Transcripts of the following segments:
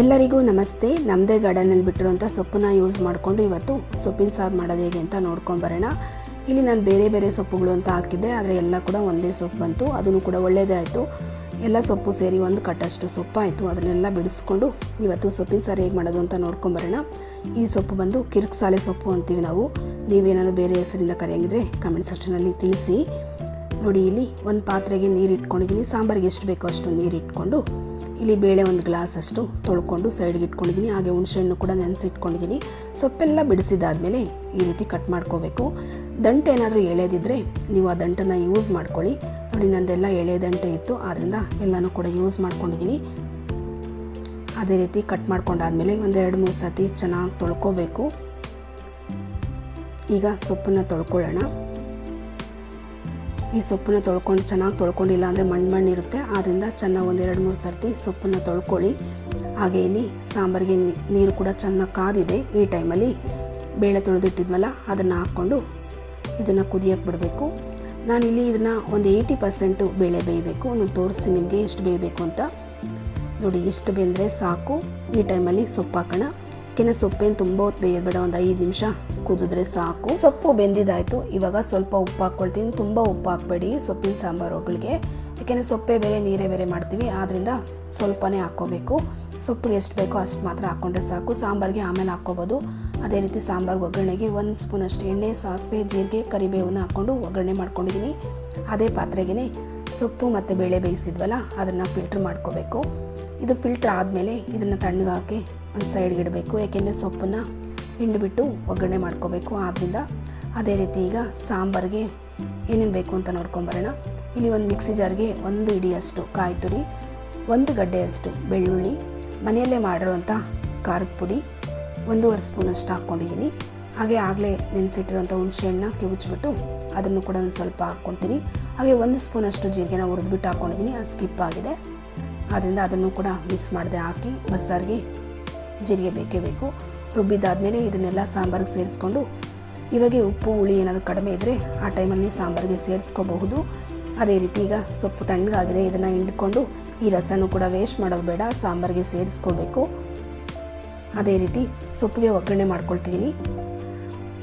ಎಲ್ಲರಿಗೂ ನಮಸ್ತೆ. ನಮ್ಮದೇ ಗಾರ್ಡನಲ್ಲಿ ಬಿಟ್ಟಿರುವಂಥ ಸೊಪ್ಪನ್ನ ಯೂಸ್ ಮಾಡಿಕೊಂಡು ಇವತ್ತು ಸೊಪ್ಪಿನ ಸಾರು ಮಾಡೋದು ಹೇಗೆ ಅಂತ ನೋಡ್ಕೊಂಬರೋಣ ಇಲ್ಲಿ ನಾನು ಬೇರೆ ಬೇರೆ ಸೊಪ್ಪುಗಳು ಅಂತ ಹಾಕಿದ್ದೆ, ಆದರೆ ಎಲ್ಲ ಕೂಡ ಒಂದೇ ಸೊಪ್ಪು ಬಂತು. ಅದನ್ನು ಕೂಡ ಒಳ್ಳೆಯದೇ ಆಯಿತು. ಎಲ್ಲ ಸೊಪ್ಪು ಸೇರಿ ಒಂದು ಕಟ್ಟಷ್ಟು ಸೊಪ್ಪಾಯಿತು. ಅದನ್ನೆಲ್ಲ ಬಿಡಿಸ್ಕೊಂಡು ಇವತ್ತು ಸೊಪ್ಪಿನ ಸಾರು ಹೇಗೆ ಮಾಡೋದು ಅಂತ ನೋಡ್ಕೊಂಬರೋಣ ಈ ಸೊಪ್ಪು ಬಂದು ಕಿರಿಕ್ಸಾಲೆ ಸೊಪ್ಪು ಅಂತೀವಿ ನಾವು. ನೀವೇನಾದ್ರು ಬೇರೆ ಹೆಸರಿಂದ ಕರೆಯಂಗಿದ್ರೆ ಕಮೆಂಟ್ ಸೆಕ್ಷನಲ್ಲಿ ತಿಳಿಸಿ. ನೋಡಿ, ಇಲ್ಲಿ ಒಂದು ಪಾತ್ರೆಗೆ ನೀರು ಇಟ್ಕೊಂಡಿದ್ದೀನಿ. ಸಾಂಬಾರಿಗೆ ಎಷ್ಟು ಬೇಕೋ ಅಷ್ಟು ನೀರು ಇಟ್ಕೊಂಡು ಇಲ್ಲಿ ಬೇಳೆ ಒಂದು ಗ್ಲಾಸ್ ಅಷ್ಟು ತೊಳ್ಕೊಂಡು ಸೈಡ್ಗೆ ಇಟ್ಕೊಂಡಿದ್ದೀನಿ. ಹಾಗೆ ಹುಣಸೆಹಣ್ಣು ಕೂಡ ನೆನೆಸಿಟ್ಕೊಂಡಿದ್ದೀನಿ. ಸೊಪ್ಪೆಲ್ಲ ಬಿಡಿಸಿದಾದಮೇಲೆ ಈ ರೀತಿ ಕಟ್ ಮಾಡ್ಕೋಬೇಕು. ದಂಟೆ ಏನಾದರೂ ಎಳೆದಿದ್ದರೆ ನೀವು ಆ ದಂಟನ್ನು ಯೂಸ್ ಮಾಡ್ಕೊಳ್ಳಿ. ನೋಡಿ, ನಂದೆಲ್ಲ ಎಳೆ ದಂಟೆ ಇತ್ತು. ಆದ್ದರಿಂದ ಎಲ್ಲನೂ ಕೂಡ ಯೂಸ್ ಮಾಡ್ಕೊಂಡಿದ್ದೀನಿ. ಅದೇ ರೀತಿ ಕಟ್ ಮಾಡ್ಕೊಂಡಾದಮೇಲೆ ಒಂದೆರಡು ಮೂರು ಸತಿ ಚೆನ್ನಾಗಿ ತೊಳ್ಕೊಬೇಕು. ಈಗ ಸೊಪ್ಪನ್ನು ತೊಳ್ಕೊಳ್ಳೋಣ. ಈ ಸೊಪ್ಪನ್ನ ತೊಳ್ಕೊಂಡು ಚೆನ್ನಾಗಿ ತೊಳ್ಕೊಂಡಿಲ್ಲ ಅಂದರೆ ಮಣ್ಣು ಮಣ್ಣು ಇರುತ್ತೆ. ಆದ್ದರಿಂದ ಚೆನ್ನಾಗಿ ಎರಡು ಮೂರು ಸರ್ತಿ ಸೊಪ್ಪನ್ನು ತೊಳ್ಕೊಳ್ಳಿ. ಹಾಗೆ ಇಲ್ಲಿ ಸಾಂಬಾರಿಗೆ ನೀರು ಕೂಡ ಚೆನ್ನಾಗಿ ಕಾದಿದೆ. ಈ ಟೈಮಲ್ಲಿ ಬೇಳೆ ತೊಳೆದಿಟ್ಟಿದ್ವಲ್ಲ, ಅದನ್ನು ಹಾಕ್ಕೊಂಡು ಇದನ್ನು ಕುದಿಯಕ್ಕೆ ಬಿಡಬೇಕು. ನಾನಿಲ್ಲಿ ಇದನ್ನು ಒಂದು ಏಯ್ಟಿ ಪರ್ಸೆಂಟು ಬೇಳೆ ಬೇಯಬೇಕು. ನಾನು ತೋರಿಸ್ತೀನಿ ನಿಮಗೆ ಎಷ್ಟು ಬೇಯಬೇಕು ಅಂತ. ನೋಡಿ, ಇಷ್ಟು ಬೆಂದರೆ ಸಾಕು. ಈ ಟೈಮಲ್ಲಿ ಸೊಪ್ಪು ಹಾಕೋಣ ಯಾಕೆಂದರೆ ಸೊಪ್ಪೇನು ತುಂಬ ಹೊತ್ತು ಬೇಯೋದು ಬೇಡ, ಒಂದು ಐದು ನಿಮಿಷ ಕುದಿದ್ರೆ ಸಾಕು. ಸೊಪ್ಪು ಬೆಂದಿದ್ದಾಯಿತು ಇವಾಗ ಸ್ವಲ್ಪ ಉಪ್ಪು ಹಾಕ್ಕೊಳ್ತೀನಿ ತುಂಬ ಉಪ್ಪು ಹಾಕಬೇಡಿ ಸೊಪ್ಪಿನ ಸಾಂಬಾರುಗಳಿಗೆ ಯಾಕೆಂದರೆ ಸೊಪ್ಪೆ ಬೇರೆ, ನೀರೇ ಬೇರೆ ಮಾಡ್ತೀವಿ. ಆದ್ದರಿಂದ ಸ್ವಲ್ಪನೇ ಹಾಕ್ಕೋಬೇಕು. ಸೊಪ್ಪು ಎಷ್ಟು ಬೇಕೋ ಅಷ್ಟು ಮಾತ್ರ ಹಾಕ್ಕೊಂಡ್ರೆ ಸಾಕು. ಸಾಂಬಾರಿಗೆ ಆಮೇಲೆ ಹಾಕ್ಕೋಬೋದು. ಅದೇ ರೀತಿ ಸಾಂಬಾರ್ಗೆ ಒಗ್ಗರಣೆಗೆ ಒಂದು ಸ್ಪೂನಷ್ಟು ಎಣ್ಣೆ, ಸಾಸಿವೆ, ಜೀರಿಗೆ, ಕರಿಬೇವನ್ನ ಹಾಕ್ಕೊಂಡು ಒಗ್ಗರಣೆ ಮಾಡ್ಕೊಂಡಿದ್ದೀನಿ ಅದೇ ಪಾತ್ರೆಗೆ ಸೊಪ್ಪು ಮತ್ತು ಬೇಳೆ ಬೇಯಿಸಿದ್ವಲ್ಲ, ಅದನ್ನು ಫಿಲ್ಟ್ರ್ ಮಾಡ್ಕೋಬೇಕು. ಇದು ಫಿಲ್ಟ್ರ್ ಆದಮೇಲೆ ಇದನ್ನು ತಣ್ಣಗೆ ಹಾಕಿ ಒಂದು ಸೈಡ್ಗೆ ಇಡಬೇಕು. ಏಕೆಂದರೆ ಸೊಪ್ಪನ್ನು ಹಿಂಡಿಬಿಟ್ಟು ಒಗ್ಗರಣೆ ಮಾಡ್ಕೋಬೇಕು. ಆದ್ದರಿಂದ ಅದೇ ರೀತಿ ಈಗ ಸಾಂಬಾರಿಗೆ ಏನೇನು ಬೇಕು ಅಂತ ನೋಡ್ಕೊಂಬರೋಣ. ಇಲ್ಲಿ ಒಂದು ಮಿಕ್ಸಿ ಜಾರ್ಗೆ ಒಂದು ಇಡಿಯಷ್ಟು ಕಾಯಿ ತುರಿ, ಒಂದು ಗಡ್ಡೆಯಷ್ಟು ಬೆಳ್ಳುಳ್ಳಿ, ಮನೆಯಲ್ಲೇ ಮಾಡಿರುವಂಥ ಖಾರದ ಪುಡಿ, ಒಂದೂವರೆ ಸ್ಪೂನಷ್ಟು ಹಾಕ್ಕೊಂಡಿದ್ದೀನಿ. ಹಾಗೆ ಆಗಲೇ ನೆನೆಸಿಟ್ಟಿರುವಂಥ ಹುಣಸೆಹಣ್ಣ ಕಿವುಚ್ಬಿಟ್ಟು ಅದನ್ನು ಕೂಡ ಒಂದು ಸ್ವಲ್ಪ ಹಾಕ್ಕೊಳ್ತೀನಿ ಹಾಗೆ ಒಂದು ಸ್ಪೂನಷ್ಟು ಜೀರಿಗೆನ ಹುರಿದ್ಬಿಟ್ಟು ಹಾಕ್ಕೊಂಡಿದ್ದೀನಿ. ಅದು ಸ್ಕಿಪ್ ಆಗಿದೆ. ಆದ್ದರಿಂದ ಅದನ್ನು ಕೂಡ ಮಿಸ್ ಮಾಡದೆ ಹಾಕಿ ಬಸ್ಸಾರಿಗೆ ಜೀರಿಗೆ ಬೇಕೇ ಬೇಕು. ರುಬ್ಬಿದ್ದಾದಮೇಲೆ ಇದನ್ನೆಲ್ಲ ಸಾಂಬಾರಿಗೆ ಸೇರಿಸ್ಕೊಂಡು, ಇವಾಗ ಉಪ್ಪು, ಹುಳಿ ಏನಾದರೂ ಕಡಿಮೆ ಇದ್ದರೆ ಆ ಟೈಮಲ್ಲಿ ಸಾಂಬಾರಿಗೆ ಸೇರಿಸ್ಕೋಬಹುದು. ಅದೇ ರೀತಿ ಈಗ ಸೊಪ್ಪು ತಣ್ಣಗಾಗಿದೆ, ಇದನ್ನು ಹಿಂಡ್ಕೊಂಡು ಈ ರಸನೂ ಕೂಡ ವೇಸ್ಟ್ ಮಾಡೋದು ಬೇಡ, ಸಾಂಬಾರಿಗೆ ಸೇರಿಸ್ಕೋಬೇಕು. ಅದೇ ರೀತಿ ಸೊಪ್ಪಿಗೆ ಒಗ್ಗರಣೆ ಮಾಡ್ಕೊಳ್ತೀನಿ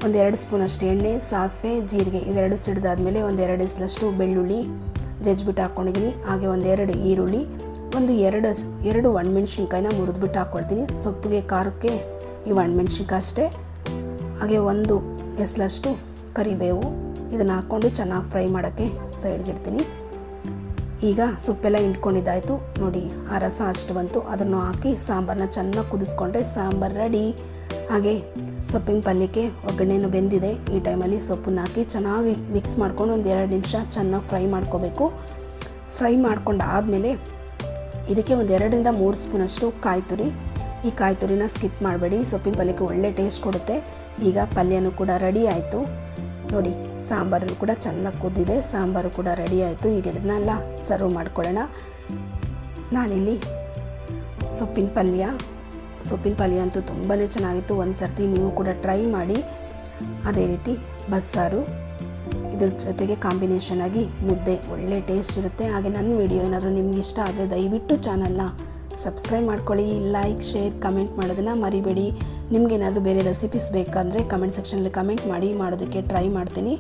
ಒಂದೆರಡು ಸ್ಪೂನಷ್ಟು ಎಣ್ಣೆ, ಸಾಸಿವೆ, ಜೀರಿಗೆ, ಇವೆರಡು ಸಿಡಿದಾದ್ಮೇಲೆ ಒಂದೆರಡು ಇಸ್ಲಷ್ಟು ಬೆಳ್ಳುಳ್ಳಿ ಜಜ್ಜಿಬಿಟ್ಟು ಹಾಕ್ಕೊಂಡಿದ್ದೀನಿ ಹಾಗೆ ಒಂದೆರಡು ಈರುಳ್ಳಿ, ಒಂದು ಎರಡು ಎರಡು ಒಣಮೆಣ್ಸಿನ್ಕಾಯಿನ ಮುರಿದ್ಬಿಟ್ಟು ಹಾಕ್ಕೊಳ್ತೀನಿ ಸೊಪ್ಪಿಗೆ, ಖಾರಕ್ಕೆ ಈ ಒಣಮೆಣ್ಸಿನ್ಕಾಯಿ ಅಷ್ಟೇ ಹಾಗೆ ಒಂದು ಎಸ್ಲಷ್ಟು ಕರಿಬೇವು. ಇದನ್ನು ಹಾಕ್ಕೊಂಡು ಚೆನ್ನಾಗಿ ಫ್ರೈ ಮಾಡೋಕ್ಕೆ ಸೈಡ್ಗೆ ಇಡ್ತೀನಿ. ಈಗ ಸೊಪ್ಪೆಲ್ಲ ಹಿಂಡ್ಕೊಂಡಿದ್ದಾಯಿತು. ನೋಡಿ, ಆ ರಸ ಅಷ್ಟು ಬಂತು. ಅದನ್ನು ಹಾಕಿ ಸಾಂಬಾರನ್ನ ಚೆನ್ನಾಗಿ ಕುದಿಸ್ಕೊಂಡ್ರೆ ಸಾಂಬಾರು ರೆಡಿ. ಹಾಗೆ ಸೊಪ್ಪಿನ ಪಲ್ಯಕ್ಕೆ ಒಗ್ಗರಣೆನೂ ಬೆಂದಿದೆ. ಈ ಟೈಮಲ್ಲಿ ಸೊಪ್ಪನ್ನ ಹಾಕಿ ಚೆನ್ನಾಗಿ ಮಿಕ್ಸ್ ಮಾಡ್ಕೊಂಡು ಒಂದು ಎರಡು ನಿಮಿಷ ಚೆನ್ನಾಗಿ ಫ್ರೈ ಮಾಡ್ಕೋಬೇಕು. ಫ್ರೈ ಮಾಡ್ಕೊಂಡು ಆದಮೇಲೆ ಇದಕ್ಕೆ ಒಂದು ಎರಡರಿಂದ ಮೂರು ಸ್ಪೂನಷ್ಟು ಕಾಯಿ ತುರಿ. ಈ ಕಾಯಿ ತುರಿನ ಸ್ಕಿಪ್ ಮಾಡಬೇಡಿ. ಸೊಪ್ಪಿನ ಪಲ್ಯಕ್ಕೆ ಒಳ್ಳೆ ಟೇಸ್ಟ್ ಕೊಡುತ್ತೆ. ಈಗ ಪಲ್ಯನೂ ಕೂಡ ರೆಡಿ ಆಯಿತು. ನೋಡಿ ಸಾಂಬಾರು ಕೂಡ ಚೆನ್ನಾಗಿ ಕುದ್ದಿದೆ. ಸಾಂಬಾರು ಕೂಡ ರೆಡಿ ಆಯಿತು. ಈಗ ಇದನ್ನೆಲ್ಲ ಸರ್ವ್ ಮಾಡ್ಕೊಳ್ಳೋಣ. ನಾನಿಲ್ಲಿ ಸೊಪ್ಪಿನ ಪಲ್ಯ ಸೊಪ್ಪಿನ ಪಲ್ಯ ಅಂತೂ ತುಂಬಾ ಚೆನ್ನಾಗಿತ್ತು. ಒಂದು ಸರ್ತಿ ನೀವು ಕೂಡ ಟ್ರೈ ಮಾಡಿ. ಅದೇ ರೀತಿ ಬಸ್ಸಾರು, ಇದ್ರ ಜೊತೆಗೆ ಕಾಂಬಿನೇಷನ್ ಆಗಿ ಮುದ್ದೆ, ಒಳ್ಳೆ ಟೇಸ್ಟ್ ಇರುತ್ತೆ. ಹಾಗೆ ನನ್ನ ವಿಡಿಯೋ ಏನಾದರೂ ನಿಮ್ಗೆ ಇಷ್ಟ ಆದರೆ ದಯವಿಟ್ಟು ಚಾನಲ್ನ ಸಬ್ಸ್ಕ್ರೈಬ್ ಮಾಡ್ಕೊಳ್ಳಿ, ಲೈಕ್, ಶೇರ್, ಕಮೆಂಟ್ ಮಾಡೋದನ್ನು ಮರಿಬೇಡಿ. ನಿಮಗೇನಾದರೂ ಬೇರೆ ರೆಸಿಪೀಸ್ ಬೇಕಂದರೆ ಕಮೆಂಟ್ ಸೆಕ್ಷನಲ್ಲಿ ಕಮೆಂಟ್ ಮಾಡಿ, ಮಾಡೋದಕ್ಕೆ ಟ್ರೈ ಮಾಡ್ತೀನಿ.